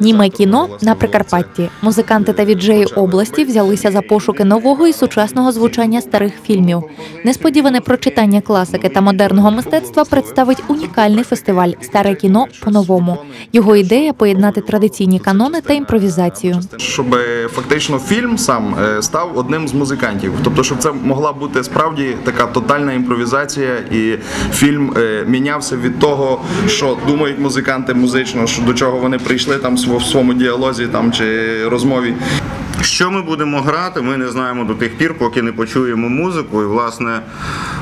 Німе кіно на Прикарпатті. Музиканти та віджеї області взялися за пошуки нового і сучасного звучання старих фільмів. Несподіване прочитання класики та модерного мистецтва представить унікальний фестиваль Старе кіно по-новому. Його ідея поєднати традиційні канони та імпровізацію. щоб е, фактично фільм сам е, став одним з музикантів. Тобто, щоб це могла бути справді така тотальна імпровізація, і фільм е, мінявся від того, що думають музиканти музично, що до чого вони прийшли там сво- в своєму діалозі там чи розмові. Що ми будемо грати, ми не знаємо до тих пір, поки не почуємо музику. І власне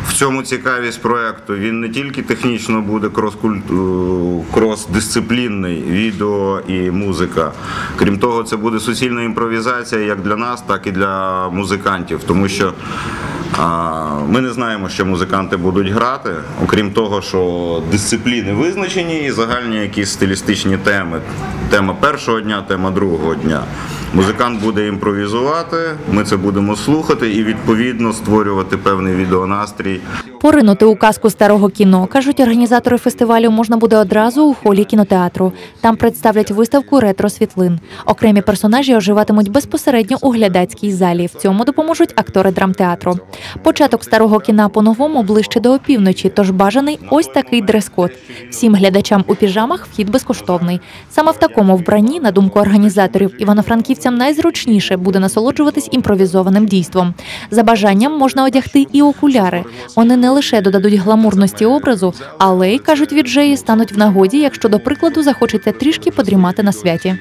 в цьому цікавість проекту. Він не тільки технічно буде е, крос-дисциплінний, відео і музика. Крім того, це буде суцільна імпровізація як для нас, так і для музикантів, тому що. Ми не знаємо, що музиканти будуть грати, окрім того, що дисципліни визначені і загальні якісь стилістичні теми. Тема першого дня, тема другого дня. Музикант буде імпровізувати, ми це будемо слухати і відповідно створювати певний відеонастрій. Поринути у казку старого кіно кажуть організатори фестивалю можна буде одразу у холі кінотеатру. Там представлять виставку ретро світлин. Окремі персонажі оживатимуть безпосередньо у глядацькій залі. В цьому допоможуть актори драмтеатру. Початок старого кіна по-новому ближче до опівночі, тож бажаний ось такий дрес-код. Всім глядачам у піжамах вхід безкоштовний. Саме в такому вбранні, на думку організаторів, івано-франківцям найзручніше буде насолоджуватись імпровізованим дійством. За бажанням можна одягти і окуляри. Вони не лише додадуть гламурності образу, але й кажуть віджеї стануть в нагоді, якщо до прикладу захочеться трішки подрімати на святі.